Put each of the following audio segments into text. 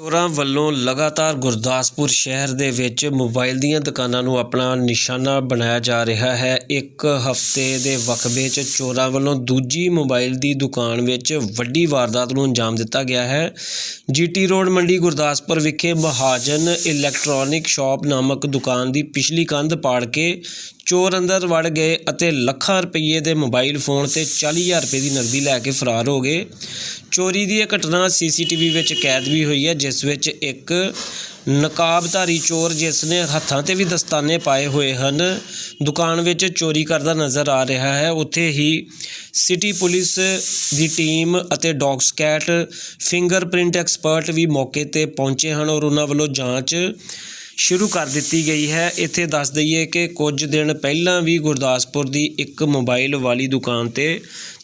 ਚੋਰਾਂ ਵੱਲੋਂ ਲਗਾਤਾਰ ਗੁਰਦਾਸਪੁਰ ਸ਼ਹਿਰ ਦੇ ਵਿੱਚ ਮੋਬਾਈਲ ਦੀਆਂ ਦੁਕਾਨਾਂ ਨੂੰ ਆਪਣਾ ਨਿਸ਼ਾਨਾ ਬਣਾਇਆ ਜਾ ਰਿਹਾ ਹੈ। ਇੱਕ ਹਫ਼ਤੇ ਦੇ ਵਕਬੇ 'ਚ ਚੋਰਾਂ ਵੱਲੋਂ ਦੂਜੀ ਮੋਬਾਈਲ ਦੀ ਦੁਕਾਨ ਵਿੱਚ ਵੱਡੀ ਵਾਰਦਾਤ ਨੂੰ ਅੰਜਾਮ ਦਿੱਤਾ ਗਿਆ ਹੈ। ਜੀਟੀ ਰੋਡ ਮੰਡੀ ਗੁਰਦਾਸਪੁਰ ਵਿਖੇ ਮਹਾਜਨ ਇਲੈਕਟ੍ਰੋਨਿਕ ਸ਼ਾਪ ਨਾਮਕ ਦੁਕਾਨ ਦੀ ਪਿਛਲੀ ਕੰਧ ਪਾੜ ਕੇ ਚੋਰ ਅੰਦਰ ਵੜ ਗਏ ਅਤੇ ਲੱਖਾਂ ਰੁਪਏ ਦੇ ਮੋਬਾਈਲ ਫੋਨ ਤੇ 40000 ਰੁਪਏ ਦੀ ਨਕਦੀ ਲੈ ਕੇ ਫਰਾਰ ਹੋ ਗਏ। ਚੋਰੀ ਦੀ ਇਹ ਘਟਨਾ ਸੀਸੀਟੀਵੀ ਵਿੱਚ ਕੈਦ ਵੀ ਹੋਈ ਹੈ, ਜਿਸ ਵਿੱਚ ਇੱਕ ਨਕਾਬਧਾਰੀ ਚੋਰ ਜਿਸ ਨੇ ਹੱਥਾਂ ਤੇ ਵੀ ਦਸਤਾਨੇ ਪਾਏ ਹੋਏ ਹਨ, ਦੁਕਾਨ ਵਿੱਚ ਚੋਰੀ ਕਰਦਾ ਨਜ਼ਰ ਆ ਰਿਹਾ ਹੈ। ਉੱਥੇ ਹੀ ਸਿਟੀ ਪੁਲਿਸ ਦੀ ਟੀਮ ਅਤੇ ਡੌਗ ਸਕੈਟ ਫਿੰਗਰਪ੍ਰਿੰਟ ਐਕਸਪਰਟ ਵੀ ਮੌਕੇ ਤੇ ਪਹੁੰਚੇ ਹਨ ਔਰ ਉਹਨਾਂ ਵੱਲੋਂ ਜਾਂਚ ਸ਼ੁਰੂ ਕਰ ਦਿੱਤੀ ਗਈ ਹੈ। ਇੱਥੇ ਦੱਸ ਦਈਏ ਕਿ ਕੁਝ ਦਿਨ ਪਹਿਲਾਂ ਵੀ ਗੁਰਦਾਸਪੁਰ ਦੀ ਇੱਕ ਮੋਬਾਈਲ ਵਾਲੀ ਦੁਕਾਨ ਤੇ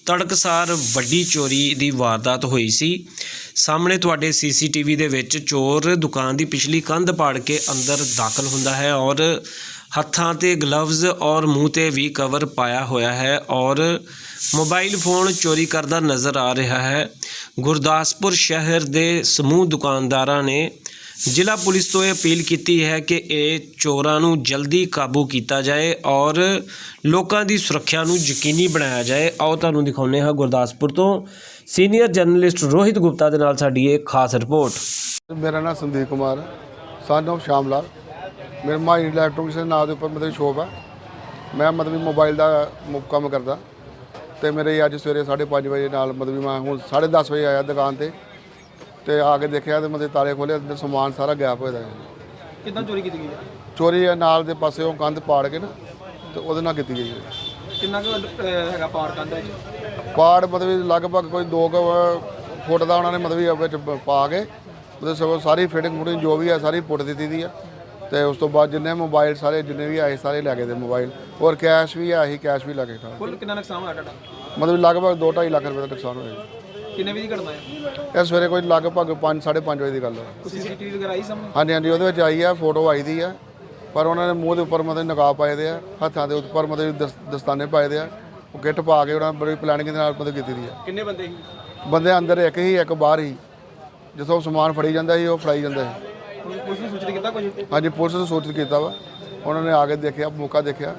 ਤੜਕਸਾਰ ਵੱਡੀ ਚੋਰੀ ਦੀ ਵਾਰਦਾਤ ਹੋਈ ਸੀ। ਸਾਹਮਣੇ ਤੁਹਾਡੇ ਸੀਸੀਟੀਵੀ ਦੇ ਵਿੱਚ ਚੋਰ ਦੁਕਾਨ ਦੀ ਪਿਛਲੀ ਕੰਧ ਪਾੜ ਕੇ ਅੰਦਰ ਦਾਖਲ ਹੁੰਦਾ ਹੈ ਔਰ ਹੱਥਾਂ ਤੇ ਗਲਵਜ਼ ਔਰ ਮੂੰਹ ਤੇ ਵੀ ਕਵਰ ਪਾਇਆ ਹੋਇਆ ਹੈ ਔਰ ਮੋਬਾਈਲ ਫੋਨ ਚੋਰੀ ਕਰਦਾ ਨਜ਼ਰ ਆ ਰਿਹਾ ਹੈ। ਗੁਰਦਾਸਪੁਰ ਸ਼ਹਿਰ ਦੇ ਸਮੂਹ ਦੁਕਾਨਦਾਰਾਂ ਨੇ ਜ਼ਿਲ੍ਹਾ ਪੁਲਿਸ ਤੋਂ ਇਹ ਅਪੀਲ ਕੀਤੀ ਹੈ ਕਿ ਇਹ ਚੋਰਾਂ ਨੂੰ ਜਲਦੀ ਕਾਬੂ ਕੀਤਾ ਜਾਏ ਔਰ ਲੋਕਾਂ ਦੀ ਸੁਰੱਖਿਆ ਨੂੰ ਯਕੀਨੀ ਬਣਾਇਆ ਜਾਏ। ਆਓ ਤੁਹਾਨੂੰ ਦਿਖਾਉਂਦੇ ਹਾਂ ਗੁਰਦਾਸਪੁਰ ਤੋਂ। ਸੀਨੀਅਰ ਜਰਨਲਿਸਟ ਰੋਹਿਤ ਗੁਪਤਾ ਦੇ ਨਾਲ ਸਾਡੀ ਇਹ ਖਾਸ ਰਿਪੋਰਟ। ਮੇਰਾ ਨਾਮ ਸੰਦੀਪ ਕੁਮਾਰ ਸਨ ਆਫ ਸ਼ਾਮ ਲਾਲ ਮੇਰੇ ਮਾਈ ਇਲੈਕਟ੍ਰੋਨਿਕਸ ਦੇ ਨਾਮ ਦੇ ਉੱਪਰ ਮਤਲਬ ਸ਼ੋਪ ਹੈ। ਮੈਂ ਮਤਲਬ ਮੋਬਾਈਲ ਦਾ ਮੁ- ਕੰਮ ਕਰਦਾ। ਤੇ ਮੇਰੇ ਅੱਜ ਸਵੇਰੇ 5:30 ਵਜੇ ਨਾਲ ਮਤਲਬ ਮੈਂ ਹੁਣ 10:30 ਵਜੇ ਆਇਆ ਦੁਕਾਨ ਤੇ। ਤੇ ਆ ਕੇ ਦੇਖਿਆ ਤੇ ਮਤਲਬ ਤਾਲੇ ਖੋਲੇ ਅੰਦਰ ਸਮਾਨ ਸਾਰਾ ਗਾਇਬ ਹੋਇਆ ਦਾ ਕਿੱਦਾਂ ਚੋਰੀ ਕੀਤੀ ਗਈ ਹੈ? ਚੋਰੀ ਇਹ ਨਾਲ ਦੇ ਪਾਸੇ ਉਹ ਕੰਧ ਪਾੜ ਕੇ ਨਾ ਤੇ ਉਹਦੇ ਨਾਲ ਕੀਤੀ ਗਈ ਹੈ। ਕਿੰਨਾ ਕੁ ਅਹ, ਹੈਗਾ ਪਾਰ ਕੰਧ ਵਿੱਚ? ਪਾੜ ਮਤਲਬ ਲਗਭਗ ਕੋਈ 2 ਫੁੱਟ ਦਾ ਉਹਨਾਂ ਨੇ ਮਤਲਬ ਵਿੱਚ ਪ- ਪਾ ਕੇ ਉਹਦੇ ਸਗੋਂ ਸਾਰੀ ਫਿਟਿੰਗ ਫੁਟਿੰਗ ਜੋ ਵੀ ਹੈ ਸਾਰੀ ਪੁੱਟ ਦਿੱਤੀ ਦੀ ਆ ਤੇ ਉਸ ਤੋਂ ਬਾਅਦ ਜਿੰਨੇ ਮੋਬਾਈਲ ਸਾਰੇ ਜਿੰਨੇ ਵੀ ਆਏ ਸਾਰੇ ਲੈ ਗਏ ਦੇ ਮੋਬਾਈਲ ਔਰ ਕੈਸ਼ ਵੀ ਆਇਆ ਸੀ ਕੈਸ਼ ਵੀ ਲੈ ਕੇ ਕੁੱਲ ਕਿੰਨਾ ਨੁਕਸਾਨ ਹੋਇਆ ਤੁਹਾਡਾ? ਮਤਲਬ ਲਗਭਗ 2.5 ਲੱਖ ਰੁਪਏ ਦਾ ਨੁਕਸਾਨ ਹੋਇਆ ਕਿੰਨੇ ਵਜੇ ਦੀ ਘਟਨਾ ਹੈ। ਇਹ ਸਵੇਰੇ ਕੋਈ ਲਗਭਗ 5 5:30 ਵਜੇ ਦੀ ਗੱਲ ਹੈ। ਕੋਈ ਸੀਸੀਟੀਵੀ ਵਗੈਰਾ ਆਈ ਸਾਹਮਣੇ? ਹਾਂਜੀ ਹਾਂਜੀ ਉਹਦੇ ਵਿੱਚ ਆਈ ਆ ਫੋਟੋ ਆਈ ਦੀ ਆ ਪਰ ਉਹਨਾਂ ਨੇ ਮੂੰਹ ਦੇ ਉੱਪਰ ਮਤਲਬ ਨਕਾਬ ਪਾਏ ਦੇ ਆ ਹੱਥਾਂ ਦੇ ਉੱਪਰ ਮਤਲਬ ਦਸ- ਦਸਤਾਨੇ ਪਾਏ ਦੇ ਆ। ਉਹ ਕਿੱਟ ਪਾ ਕੇ ਉਹਨਾਂ ਬੜੀ ਪਲੈਨਿੰਗ ਦੇ ਨਾਲ ਮਤਲਬ ਕੀਤੀ ਦੀ ਆ ਕਿੰਨੇ ਬੰਦੇ ਸੀ? ਬੰਦੇ ਅੰਦਰ ਇੱਕ ਹੀ ਇੱਕ ਬਾਹਰ ਹੀ। ਜਿੱਥੋਂ ਸਮਾਨ ਫੜੀ ਜਾਂਦਾ ਸੀ ਉਹ ਫੜਾਈ ਜਾਂਦਾ ਸੀ। ਪੁਲਿਸ ਪੁਲਿਸ ਨੂੰ ਸੂਚਿਤ ਕੀਤਾ ਕੁਝ? ਹਾਂਜੀ ਪੁਲਿਸ ਨੇ ਸੂਚਿਤ ਕੀਤਾ ਵਾ। ਉਹਨਾਂ ਨੇ ਆ ਕੇ ਦੇਖਿਆ ਮੌਕਾ ਦੇਖਿਆ।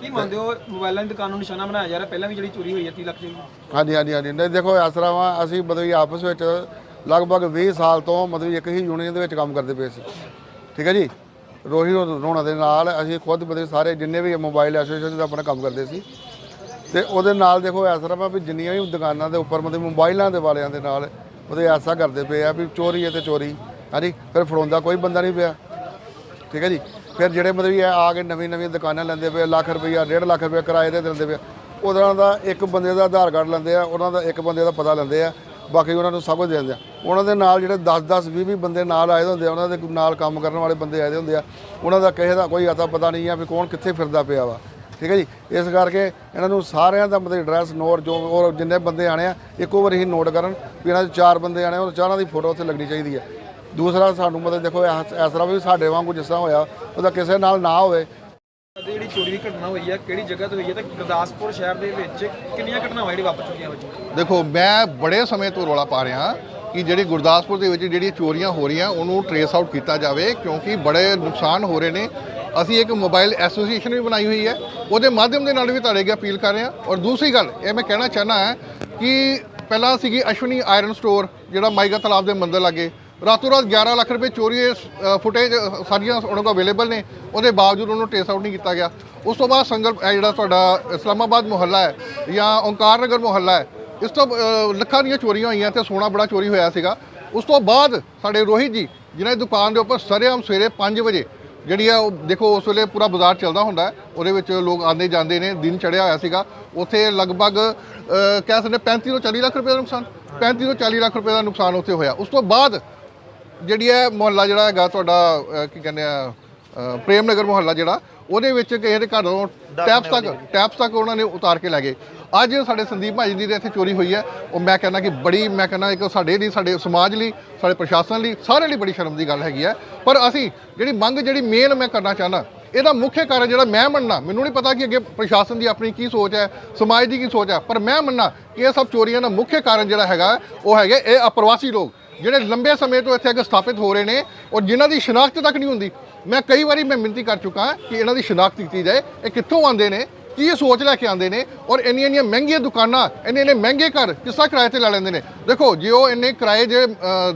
ਕੀ ਮੰਨਦੇ ਹੋ? ਮੋਬਾਈਲਾਂ ਦੀ ਦੁਕਾਨ ਨੂੰ ਨਿਸ਼ਾਨਾ ਬਣਾਇਆ ਜਾ ਰਿਹਾ। ਪਹਿਲਾਂ ਵੀ ਜਿਹੜੀ ਚੋਰੀ ਹੋਈ ਹੈ 30 ਲੱਖ ਦੀ ਹਾਂਜੀ ਹਾਂਜੀ ਹਾਂਜੀ। ਨਹੀਂ, ਦੇਖੋ, ਇਸ ਤਰ੍ਹਾਂ ਵਾ, ਅਸੀਂ ਮਤਲਬ ਕਿ ਆਪਸ ਵਿੱਚ ਲਗਭਗ 20 ਸਾਲ ਤੋਂ ਮਤਲਬ ਇੱਕ ਹੀ ਯੂਨੀਅਨ ਦੇ ਵਿੱਚ ਕੰਮ ਕਰਦੇ ਪਏ ਸੀ। ਠੀਕ ਹੈ ਜੀ? ਰੋਹੀ ਰੋਣਾ ਦੇ ਨਾਲ ਅਸੀਂ ਖੁਦ ਮਤਲਬ ਸਾਰੇ ਜਿੰਨੇ ਵੀ ਮੋਬਾਈਲ ਐਸੋਸੀਏਸ਼ਨ ਦਾ ਆਪਣਾ ਕੰਮ ਕਰਦੇ ਸੀ। ਤੇ ਉਹਦੇ ਨਾਲ ਦੇਖੋ, ਇਸ ਤਰ੍ਹਾਂ ਵਾ ਵੀ ਜਿੰਨੀਆਂ ਵੀ ਦੁਕਾਨਾਂ ਦੇ ਉੱਪਰ ਮਤਲਬ ਮੋਬਾਈਲਾਂ ਦੇ ਵਾਲਿਆਂ ਦੇ ਨਾਲ ਉਹਦੇ ਐਸਾ ਕਰਦੇ ਪਏ ਆ ਵੀ ਚੋਰੀ ਹੈ ਤੇ ਚੋਰੀ। ਹਾਂਜੀ? ਫਿਰ ਫੜਾਉਂਦਾ ਕੋਈ ਬੰਦਾ ਨਹੀਂ ਪਿਆ। ਠੀਕ ਹੈ ਜੀ? ਫਿਰ ਜਿਹੜੇ ਮਤਲਬ ਇਹ ਆ ਕੇ ਨਵੀਂ ਨਵੀਂ ਦੁਕਾਨਾਂ ਲੈਂਦੇ ਪਏ ਲੱਖ ਰੁਪਈਆ, ਡੇਢ ਲੱਖ ਰੁਪਈਆ ਕਿਰਾਏ ਤੇ ਦਿੰਦੇ ਪਏ ਉਹਨਾਂ ਦਾ ਇੱਕ ਬੰਦੇ ਦਾ ਆਧਾਰ ਕਾਰਡ ਲੈਂਦੇ ਆ, ਉਹਨਾਂ ਦਾ ਇੱਕ ਬੰਦੇ ਦਾ ਪਤਾ ਲੈਂਦੇ ਆ, ਬਾਕੀ ਉਹਨਾਂ ਨੂੰ ਸਭ ਕੁਝ ਦੇ ਦਿੰਦੇ ਆ। ਉਹਨਾਂ ਦੇ ਨਾਲ ਜਿਹੜੇ 10 10 20 20 ਬੰਦੇ ਨਾਲ ਆਏ ਹੁੰਦੇ ਆ, ਉਹਨਾਂ ਦੇ ਨਾਲ ਕੰਮ ਕਰਨ ਵਾਲੇ ਬੰਦੇ ਆਏ ਹੁੰਦੇ ਆ, ਉਹਨਾਂ ਦਾ ਕਿਸੇ ਦਾ ਕੋਈ ਅਤਾ ਪਤਾ ਨਹੀਂ ਆ ਵੀ ਕੌਣ ਕਿੱਥੇ ਫਿਰਦਾ ਪਿਆ ਵਾ। ਠੀਕ ਹੈ ਜੀ? ਇਸ ਕਰਕੇ ਇਹਨਾਂ ਨੂੰ ਸਾਰਿਆਂ ਦਾ ਮਤਲਬ ਐਡਰੈਸ ਨੋਟ ਜੋ ਔਰ ਜਿੰਨੇ ਬੰਦੇ ਆਣੇ ਆ, ਇੱਕੋ ਵਾਰੀ ਹੀ ਨੋਟ ਕਰਨ ਵੀ ਇਹਨਾਂ ਦੇ ਚਾਰ ਬੰਦੇ ਆਣੇ ਉਹ ਚਾਰਾਂ ਦੀ ਫੋਟੋ ਉੱਥੇ ਲੱਗਣੀ ਚਾਹੀਦੀ ਹੈ ਦੂਸਰਾ ਸਾਨੂੰ ਮਤਲਬ ਦੇਖੋ ਇਸ ਤਰ੍ਹਾਂ ਵੀ ਸਾਡੇ ਵਾਂਗੂ ਜਿਸ ਤਰ੍ਹਾਂ ਹੋਇਆ ਉਹਦਾ ਕਿਸੇ ਨਾਲ ਨਾ ਹੋਵੇ। ਜਿਹੜੀ ਚੋਰੀ ਦੀ ਘਟਨਾ ਹੋਈ ਹੈ ਕਿਹੜੀ ਜਗ੍ਹਾ ਤੇ ਹੋਈ ਹੈ ਤੇ ਗੁਰਦਾਸਪੁਰ ਸ਼ਹਿਰ ਦੇ ਵਿੱਚ ਕਿੰਨੀਆਂ ਘਟਨਾਵਾਂ ਜਿਹੜੀ ਵਾਪਰ ਚੁੱਕੀਆਂ ਚੁੱਕੀਆਂ ਦੇਖੋ ਮੈਂ ਬੜੇ ਸਮੇਂ ਤੋਂ ਰੋਲਾ ਪਾ ਰਿਹਾ ਕਿ ਜਿਹੜੀ ਗੁਰਦਾਸਪੁਰ ਦੇ ਵਿੱਚ ਜਿਹੜੀਆਂ ਚੋਰੀਆਂ ਹੋ ਰਹੀਆਂ ਉਹਨੂੰ ਟਰੇਸ ਆਊਟ ਕੀਤਾ ਜਾਵੇ ਕਿਉਂਕਿ ਬੜੇ ਨੁਕਸਾਨ ਹੋ ਰਹੇ ਨੇ। ਅਸੀਂ ਇੱਕ ਮੋਬਾਈਲ ਐਸੋਸੀਏਸ਼ਨ ਵੀ ਬਣਾਈ ਹੋਈ ਹੈ ਉਹਦੇ ਮਾਧਿਅਮ ਦੇ ਨਾਲ ਵੀ ਤੁਹਾਡੇ ਅੱਗੇ ਅਪੀਲ ਕਰ ਰਹੇ। ਹਾਂ ਔਰ ਦੂਸਰੀ ਗੱਲ ਇਹ ਮੈਂ ਕਹਿਣਾ ਚਾਹਨਾ ਹੈ ਕਿ ਪਹਿਲਾਂ ਸੀਗੀ ਅਸ਼ਵਨੀ ਆਇਰਨ ਸਟੋਰ ਜਿਹੜਾ ਮਾਈਗਾ ਤਲਾਬ ਦੇ ਮੰਦਰ ਲਾਗੇ। ਰਾਤੋਂ ਰਾਤ 11 ਲੱਖ ਰੁਪਏ ਚੋਰੀ ਫੁਟੇਜ ਸਾਰੀਆਂ ਉਹਨਾਂ ਕੋਲ ਅਵੇਲੇਬਲ ਨੇ, ਉਹਦੇ ਬਾਵਜੂਦ ਉਹਨੂੰ ਟੇਸ ਆਊਟ ਨਹੀਂ ਕੀਤਾ ਗਿਆ। ਉਸ ਤੋਂ ਬਾਅਦ ਸੰਗਲ, ਇਹ ਜਿਹੜਾ ਤੁਹਾਡਾ ਇਸਲਾਮਾਬਾਦ ਮੁਹੱਲਾ ਹੈ ਜਾਂ ਓਂਕਾਰ ਨਗਰ ਮੁਹੱਲਾ ਹੈ, ਇਸ ਤੋਂ ਲੱਖਾਂ ਦੀਆਂ ਚੋਰੀਆਂ ਹੋਈਆਂ, ਤੇ ਸੋਨਾ ਬੜਾ ਚੋਰੀ ਹੋਇਆ ਸੀਗਾ। ਉਸ ਤੋਂ ਬਾਅਦ ਸਾਡੇ ਰੋਹਿਤ ਜੀ, ਜਿਨ੍ਹਾਂ ਦੀ ਦੁਕਾਨ ਦੇ ਉੱਪਰ ਸਰੇਆਮ ਸਵੇਰੇ 5 ਵਜੇ ਜਿਹੜੀ ਆ, ਉਹ ਦੇਖੋ, ਉਸ ਵੇਲੇ ਪੂਰਾ ਬਾਜ਼ਾਰ ਚੱਲਦਾ ਹੁੰਦਾ ਉਹਦੇ ਵਿੱਚ ਲੋਕ ਆਉਂਦੇ ਜਾਂਦੇ ਨੇ, ਦਿਨ ਚੜਿਆ ਹੋਇਆ ਸੀਗਾ। ਉੱਥੇ ਲਗਭਗ ਕਹਿ ਸਕਦੇ 35 ਤੋਂ 40 ਲੱਖ ਰੁਪਏ ਦਾ ਨੁਕਸਾਨ 35 ਤੋਂ 40 ਲੱਖ ਰੁਪਏ ਦਾ ਨੁਕਸਾਨ ਉੱਥੇ ਹੋਇਆ। ਉਸ ਤੋਂ ਬਾਅਦ ਜਿਹੜੀ ਹੈ ਮੁਹੱਲਾ ਜਿਹੜਾ ਹੈਗਾ ਤੁਹਾਡਾ ਕੀ ਕਹਿੰਦੇ ਆ ਪ੍ਰੇਮ ਨਗਰ ਮੁਹੱਲਾ ਜਿਹੜਾ ਉਹਦੇ ਵਿੱਚ ਕਿਸੇ ਦੇ ਘਰੋਂ ਟੈਪਸ ਤੱਕ ਟੈਪਸ ਤੱਕ ਉਹਨਾਂ ਨੇ ਉਤਾਰ ਕੇ ਲੈ ਗਏ। ਅੱਜ ਸਾਡੇ ਸੰਦੀਪ ਭਾਜੀ ਦੀ ਦੇ ਇੱਥੇ ਚੋਰੀ ਹੋਈ ਹੈ। ਉਹ ਮੈਂ ਕਹਿੰਦਾ ਕਿ ਬੜੀ ਮੈਂ ਕਹਿੰਦਾ ਇੱਕ ਸਾਡੇ ਲਈ ਸਾਡੇ ਸਮਾਜ ਲਈ ਸਾਡੇ ਪ੍ਰਸ਼ਾਸਨ ਲਈ ਸਾਰੇ ਲਈ ਬੜੀ ਸ਼ਰਮ ਦੀ ਗੱਲ ਹੈਗੀ ਹੈ। ਪਰ ਅਸੀਂ ਜਿਹੜੀ ਮੰਗ ਜਿਹੜੀ ਮੇਨ ਮੈਂ ਕਰਨਾ ਚਾਹੁੰਦਾ ਇਹਦਾ ਮੁੱਖ ਕਾਰਨ ਜਿਹੜਾ ਮੈਂ ਮੰਨਣਾ ਮੈਨੂੰ ਨਹੀਂ ਪਤਾ ਕਿ ਅੱਗੇ ਪ੍ਰਸ਼ਾਸਨ ਦੀ ਆਪਣੀ ਕੀ ਸੋਚ ਹੈ ਸਮਾਜ ਦੀ ਕੀ ਸੋਚ ਹੈ ਪਰ ਮੈਂ ਮੰਨਣਾ ਕਿ ਇਹ ਸਭ ਚੋਰੀਆਂ ਦਾ ਮੁੱਖ ਕਾਰਨ ਜਿਹੜਾ ਹੈਗਾ ਉਹ ਹੈਗੇ ਇਹ ਅਪਰਵਾਸੀ ਲੋਕ। ਜਿਹੜੇ ਲੰਬੇ ਸਮੇਂ ਤੋਂ ਇੱਥੇ ਅੱਗੇ ਸਥਾਪਿਤ ਹੋ ਰਹੇ ਨੇ ਔਰ ਜਿਨ੍ਹਾਂ ਦੀ ਸ਼ਨਾਖਤ ਤੱਕ ਨਹੀਂ ਹੁੰਦੀ, ਮੈਂ ਕਈ ਵਾਰੀ ਮੈਂ ਬੇਨਤੀ ਕਰ ਚੁੱਕਾ ਕਿ ਇਹਨਾਂ ਦੀ ਸ਼ਨਾਖਤ ਕੀਤੀ ਜਾਏ, ਇਹ ਕਿੱਥੋਂ ਆਉਂਦੇ ਨੇ ਕੀ ਇਹ ਸੋਚ ਲੈ ਕੇ ਆਉਂਦੇ ਨੇ ਔਰ ਇੰਨੀਆਂ ਇੰਨੀਆਂ ਮਹਿੰਗੀਆਂ ਦੁਕਾਨਾਂ, ਇੰਨੇ ਇੰਨੇ ਮਹਿੰਗੇ ਘਰ ਕਿਸ ਤਰ੍ਹਾਂ ਕਿਰਾਏ ਤੇ ਲੈ ਲੈਂਦੇ ਨੇ? ਦੇਖੋ, ਜੇ ਉਹ ਇੰਨੇ ਕਿਰਾਏ ਜੇ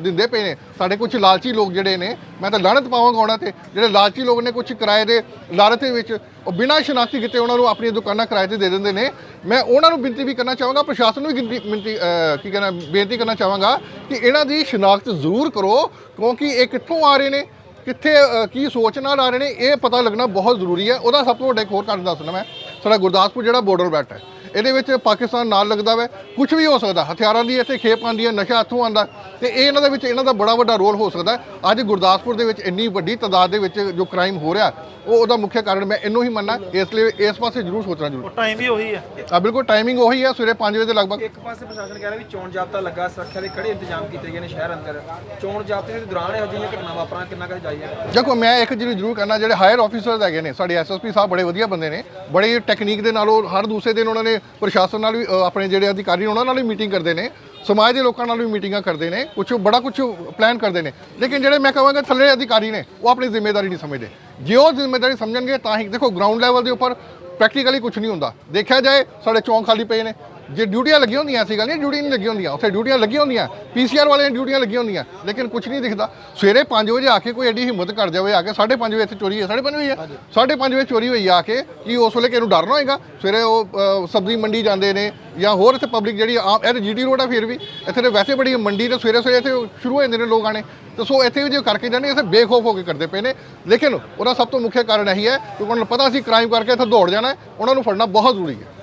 ਦਿੰਦੇ ਪਏ ਨੇ, ਸਾਡੇ ਕੁਝ ਲਾਲਚੀ ਲੋਕ ਜਿਹੜੇ ਨੇ, ਮੈਂ ਤਾਂ ਲਾਹਨਤ ਪਾਵਾਂਗਾ ਉਹਨਾਂ ਤੇ, ਜਿਹੜੇ ਲਾਲਚੀ ਲੋਕ ਨੇ ਕੁਝ ਕਿਰਾਏ ਦੇ ਲਾਲਚ ਦੇ ਵਿੱਚ, ਉਹ ਬਿਨਾਂ ਸ਼ਨਾਖਤੀ ਕੀਤੇ ਉਹਨਾਂ ਨੂੰ ਆਪਣੀਆਂ ਦੁਕਾਨਾਂ ਕਿਰਾਏ ਤੇ ਦੇ ਦਿੰਦੇ ਨੇ। ਮੈਂ ਉਹਨਾਂ ਨੂੰ ਬੇਨਤੀ ਵੀ ਕਰਨਾ ਚਾਹਾਂਗਾ, ਪ੍ਰਸ਼ਾਸਨ ਨੂੰ ਵੀ ਗਿਣਤੀ ਬੇਨਤੀ ਕੀ ਕਹਿਣਾ ਬੇਨਤੀ ਕਰਨਾ ਚਾਹਾਂਗਾ ਕਿ ਇਹਨਾਂ ਦੀ ਸ਼ਨਾਖਤ ਜ਼ਰੂਰ ਕਰੋ, ਕਿਉਂਕਿ ਇਹ ਕਿੱਥੋਂ ਆ ਰਹੇ ਨੇ, ਕਿੱਥੇ ਕੀ ਸੋਚ ਨਾਲ ਆ ਰਹੇ ਨੇ, ਇਹ ਪਤਾ ਲੱਗਣਾ ਬਹੁਤ ਜ਼ਰੂਰੀ ਹੈ। ਉਹਦਾ ਸਭ ਤੋਂ ਵੱਡਾ ਇੱਕ ਹੋਰ ਕਾਰਨ ਦੱਸਣਾ ਮੈਂ। ਸਾਡਾ ਗੁਰਦਾਸਪੁਰ ਜਿਹੜਾ ਬਾਰਡਰ ਬੈਟ ਹੈ, ਇਹਦੇ ਵਿੱਚ ਪਾਕਿਸਤਾਨ ਨਾਲ ਲੱਗਦਾ ਵੈ ਕੁਝ ਵੀ ਹੋ ਸਕਦਾ, ਹਥਿਆਰਾਂ ਦੀ ਇੱਥੇ ਖੇਪ ਆਉਂਦੀ ਹੈ, ਨਸ਼ਾ ਹੱਥੋਂ ਆਉਂਦਾ ਤੇ ਇਹ ਇਹਨਾਂ ਦੇ ਵਿੱਚ, ਇਹਨਾਂ ਦਾ ਬੜਾ ਵੱਡਾ ਰੋਲ ਹੋ ਸਕਦਾ ਅੱਜ ਗੁਰਦਾਸਪੁਰ ਦੇ ਵਿੱਚ ਇੰਨੀ ਵੱਡੀ ਤਾਦਾਦ ਦੇ ਵਿੱਚ ਜੋ ਕ੍ਰਾਈਮ ਹੋ ਰਿਹਾ ਉਹ ਉਹਦਾ ਮੁੱਖ ਕਾਰਨ ਮੈਂ ਇਹਨੂੰ ਹੀ ਮੰਨਣਾ ਇਸ ਲਈ ਇਸ ਪਾਸੇ ਜ਼ਰੂਰ ਸੋਚਣਾ ਜ਼ਰੂਰ। ਟਾਈਮ ਵੀ ਉਹੀ ਹੈ ਆ ਬਿਲਕੁਲ ਟਾਈਮਿੰਗ ਉਹੀ ਹੈ ਸਵੇਰੇ 5 ਵਜੇ ਦੇ ਲਗਭਗ। ਇੱਕ ਪਾਸੇ ਪ੍ਰਸ਼ਾਸਨ ਕਹਿ ਰਿਹਾ ਵੀ ਚੋਣ ਜਾਬਤਾ ਲੱਗਾ ਸੁਰੱਖਿਆ ਦੇ ਕੜੇ ਇੰਤਜ਼ਾਮ ਕੀਤੇ ਗਏ ਨੇ ਸ਼ਹਿਰ ਅੰਦਰ। ਚੋਣ ਜਾਬਤੇ ਦੇ ਦੌਰਾਨ ਇਹੋ ਜਿਹੀਆਂ ਘਟਨਾਵਾਂ ਵਾਪਰਾਂ ਕਿੰਨਾ ਕੁ ਜਾਈਏ ਦੇਖੋ ਮੈਂ ਇੱਕ ਚੀਜ਼ ਜ਼ਰੂਰ ਕਰਨਾ ਜਿਹੜੇ ਹਾਇਰ ਆਫੀਸਰਸ ਹੈਗੇ ਨੇ ਸਾਡੇ ਐਸਐਸਪੀ ਸਾਹਿਬ ਬੜੇ ਵਧੀਆ ਬੰਦੇ ਨੇ ਬੜੇ ਟੈਕਨੀਕ ਦੇ ਨਾਲ ਉਹ ਹਰ ਦੂਸਰੇ ਦਿਨ ਉਹਨਾਂ ਨੇ ਪ੍ਰਸ਼ਾਸਨ ਨਾਲ ਵੀ ਆਪਣੇ ਜਿਹੜੇ ਅਧਿਕਾਰੀ ਨੇ ਉਹਨਾਂ ਨਾਲ ਵੀ ਮੀਟਿੰਗ ਕਰਦੇ ਨੇ ਸਮਾਜ ਦੇ ਲੋਕਾਂ ਨਾਲ ਵੀ ਮੀਟਿੰਗਾਂ ਕਰਦੇ ਨੇ ਕੁਝ ਬੜਾ ਕੁਝ ਪਲਾਨ ਕਰਦੇ ਨੇ। ਲੇਕਿਨ ਜਿਹੜੇ ਮੈਂ ਕਹਾਂਗਾ ਥੱਲੇ ਅਧਿਕਾਰੀ ਨੇ ਉਹ ਆਪਣੀ ਜ਼ਿੰਮੇਵਾਰੀ ਨਹੀਂ ਸਮਝਦੇ। ਜੇ ਉਹ ਜ਼ਿੰਮੇਵਾਰੀ ਸਮਝਣਗੇ ਤਾਂ ਹੀ ਦੇਖੋ ਗਰਾਊਂਡ ਲੈਵਲ ਦੇ ਉੱਪਰ ਪ੍ਰੈਕਟੀਕਲੀ ਕੁਝ ਨਹੀਂ ਹੁੰਦਾ। ਦੇਖਿਆ ਜਾਏ, ਸਾਡੇ ਚੌਂਕ ਖਾਲੀ ਪਏ ਨੇ। ਜੇ ਡਿਊਟੀਆਂ ਲੱਗੀਆਂ ਹੁੰਦੀਆਂ ਐਸੀ ਗੱਲ ਨਹੀਂ ਡਿਊਟੀ ਨਹੀਂ ਲੱਗੀਆਂ ਹੁੰਦੀਆਂ। ਉੱਥੇ ਡਿਊਟੀਆਂ ਲੱਗੀਆਂ ਹੁੰਦੀਆਂ। ਪੀਸੀਆਰ ਵਾਲਿਆਂ ਡਿਊਟੀਆਂ ਲੱਗੀਆਂ ਹੁੰਦੀਆਂ। ਲੇਕਿਨ ਕੁਝ ਨਹੀਂ ਦਿਖਦਾ। ਸਵੇਰੇ 5 ਵਜੇ ਆ ਕੇ ਕੋਈ ਐਡੀ ਹਿੰਮਤ ਕਰ ਜਾਵੇ ਆ ਕੇ 5:30 ਵਜੇ ਇੱਥੇ ਚੋਰੀ ਹੈ 5:30 ਹੋਈ ਹੈ 5:30 ਵਜੇ ਚੋਰੀ ਹੋਈ ਆ ਕੇ ਕੀ ਉਸ ਵੇਲੇ ਕਿਹਨੂੰ ਡਰ ਨਾ ਹੋਏਗਾ? ਸਵੇਰੇ ਉਹ ਸਬਜ਼ੀ ਮੰਡੀ ਜਾਂਦੇ ਨੇ ਜਾਂ ਹੋਰ ਇੱਥੇ ਪਬਲਿਕ ਜਿਹੜੀ ਆਮ ਇਹ ਜੀਟੀ ਰੋਡ ਆ ਫਿਰ ਵੀ। ਇੱਥੇ ਤੇ ਵੈਸੇ ਬੜੀ ਮੰਡੀ ਤੇ ਸਵੇਰੇ ਸਵੇਰੇ ਇੱਥੇ ਸ਼ੁਰੂ ਹੋ ਜਾਂਦੇ ਨੇ ਲੋਕ ਆਣੇ ਤੇ ਸੋ ਇੱਥੇ ਵੀ ਜੇ ਕਰਕੇ ਜਾਂਦੇ ਇੱਥੇ ਬੇਖੌਫ ਹੋ ਕੇ ਕਰਦੇ ਪਏ ਨੇ। ਲੇਕਿਨ ਉਹਦਾ ਸਭ ਤੋਂ ਮੁੱਖ ਕਾਰਨ ਇਹੀ ਹੈ ਕਿ ਉਹਨਾਂ ਨੂੰ ਪਤਾ ਸੀ ਕ੍ਰਾਈਮ ਕਰਕੇ ਇੱਥੇ ਦੌੜ ਜਾਣਾ ਹੈ, ਉਹਨਾਂ ਨੂੰ ਫੜਨਾ ਬਹੁਤ ਜ਼ਰੂਰੀ ਹੈ।